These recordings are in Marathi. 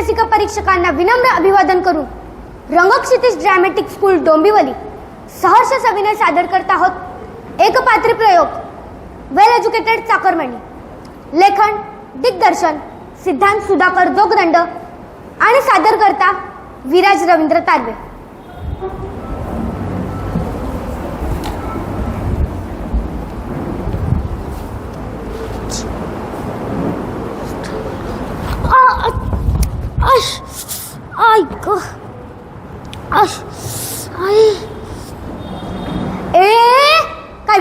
निर्देशिका परीक्षकांना विनम्र अभिवादन करून रंगक्षितिज ड्रॅमॅटिक स्कूल डोंबिवली. सहर्ष सविनय सादर करत आहोत. एकपात्री प्रयोग. वेल एज्युकेटेड चाकरमणी. लेखन दिग्दर्शन सिद्धांत सुधाकर जोगदंड आणि सादर करता विराज रवींद्र तारवे.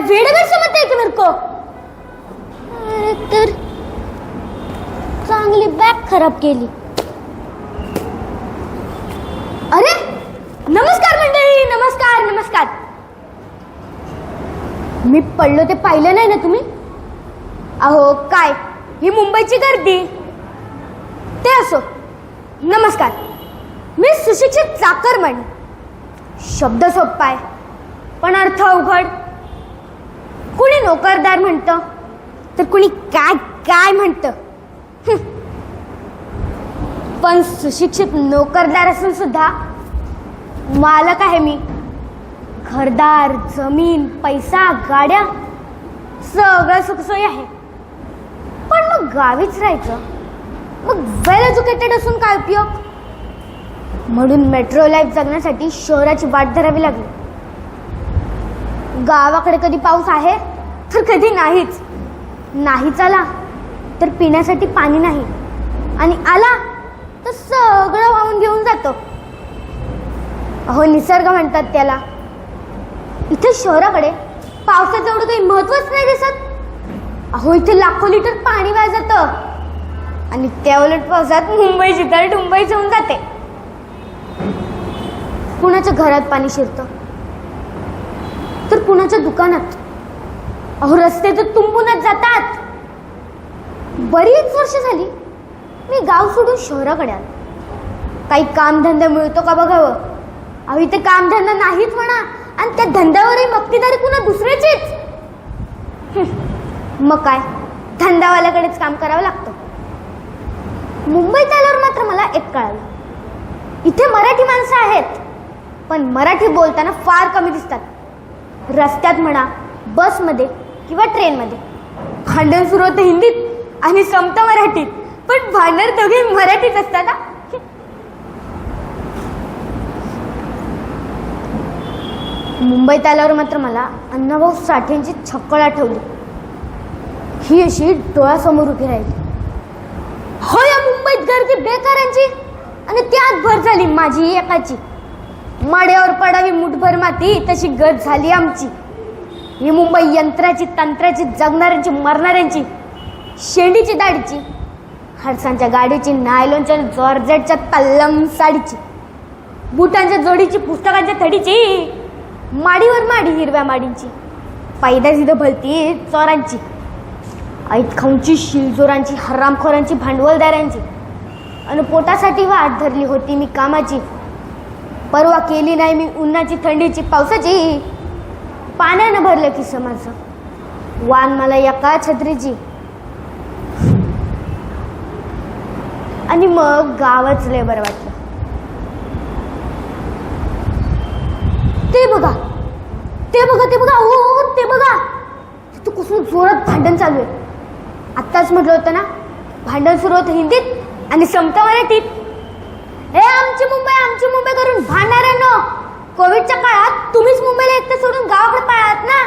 काय वेड वेड समजते की मेरे को अरे तर चांगली बॅग खराब केली. अरे नमस्कार मंडळी नमस्कार नमस्कार. मी पडलो ते पाहिलं नाही ना तुम्ही? अहो काय? ही मुंबईची गर्दी. ते असो. नमस्कार. मी सुशिक्षित चाकरमणी. शब्द सोपा आहे पण अर्थ अवघड. नोकरदार म्हणतं. तर कुणी काय काय म्हणतं? पण सुशिक्षित नोकरदार असून सुद्धा मालक आहे मी. घरदार जमीन पैसा गाड्या सगळं सुखसोयी आहे. पण मग गावीच राहायचं? मग वेल एज्युकेटेड असून काय उपयोग? म्हणून मेट्रो लाईफ जगण्यासाठी शहराची वाट धरावी लागली. गावाकडे कधी पाऊस आहे? तर कधी नाहीच. नाहीच आला तर पिण्यासाठी पाणी नाही. आणि आला तर सगळं वाहून घेऊन जातो. अहो निसर्ग म्हणतात त्याला. इथे शहराकडे पावसाचं एवढं काही महत्वच नाही दिसत. अहो इथे लाखो लिटर पाणी वाया जातं आणि त्या उलट पावसात मुंबई जिथं मुंबई जाऊन जाते. कुणाच्या घरात पाणी शिरतं? तर कुणाच्या दुकानात? अहो रस्ते तर तुंबूनच जातात. बरीच वर्ष झाली मी गाव सोडून शहराकडे आलो. काही कामधंदा मिळतो का बघावं? अहो इथे कामधंदा नाहीच म्हणा आणि त्या धंद्यावरही मक्तीदारी कुणा दुसऱ्याचीच. मग काय? धंदावाल्याकडेच काम करावं लागतं. मुंबईत आल्यावर मात्र मला एक कळालं. इथे मराठी माणसं आहेत पण मराठी बोलताना फार कमी दिसतात. रस्त्यात म्हणा बसमध्ये किंवा ट्रेनमध्ये. भांडण सुरू होतं हिंदीत आणि संपतं मराठीत. पण भांडण दोघे मराठीत असतात ना मुंबईत आल्यावर मात्र मला अण्णाभाऊ साठेंची छक्कळ आठवली. ही अशी डोळ्यासमोर उभी राहिली. हो या मुंबईत गर्दी बेकारांची आणि त्यात भर झाली माझी एकाची. माड्यावर पडावी मुठभर माती तशी गत झाली आमची. ही मुंबई यंत्राची तंत्राची जगणाऱ्यांची मरणाऱ्यांची शेंडीची दाढीची हरसांच्या गाडीची नायलॉनच्या जॉर्जेटच्या तल्लम साडीची बुटांच्या जोडीची पुस्तकांच्या थडीची माडीवर माडी हिरव्या माडींची पैदा जिथं भलती चोरांची ऐत खाऊंची शिलजोरांची हरामखोरांची भांडवलदारांची. आणि पोटासाठी वाट धरली होती मी कामाची. परवा केली नाही मी उन्हाची थंडीची पावसाची. पाण्यानं भरलं की समाज वान मला एका छत्रीची. आणि मग गावच लय बरं वाटलं. ते बघा. ते बघा ते बघा. हो हो, ते बघा. तिथं कुसून जोरात भांडण चालू आहे? आत्ताच म्हटलं होतं ना भांडण सुरू होतं हिंदीत आणि समता मराठीत. हे आमची मुंबई आमची मुंबई करून भांडार आहे ना. कोविडच्या काळात तुम्हीच मुंबईला एकटं सोडून गावाकडे पळालात ना?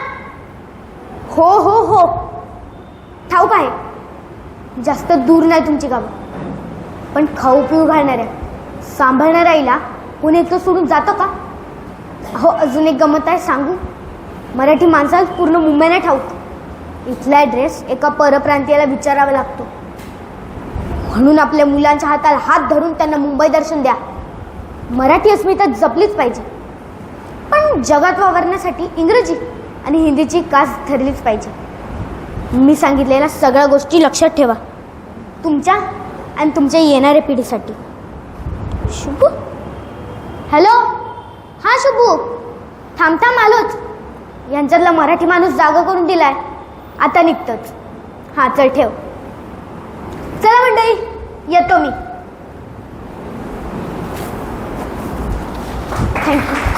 हो हो हो. ठाऊक आहे. जास्त दूर नाही तुमची गावं. पण खाऊ पिऊ घालणाऱ्या सांभाळणाऱ्या आईला कोणी एकटं सोडून जातं का? हो अजून एक गमत आहे सांगू. मराठी माणसाला पूर्ण मुंबई नाही ठाऊक. इथला ॲड्रेस एका परप्रांतीयाला विचारावा लागतो. म्हणून आपल्या मुलांच्या हाताला हात धरून त्यांना मुंबई दर्शन द्या. मराठी अस्मिता जपलीच पाहिजे. म्हणून जगात वावरण्यासाठी इंग्रजी आणि हिंदीची कास ठरलीच पाहिजे. मी सांगितलेल्या सगळ्या गोष्टी लक्षात ठेवा. तुमच्या आणि तुमच्या येणाऱ्या पिढीसाठी. शुभू? हॅलो? हां शुभू? थांब थांब आलोच. यांच्यातला मराठी माणूस जागा करून दिलाय. आता निघतोच. हां चल ठेव. चला मंडळी येतो मी. थँक्यू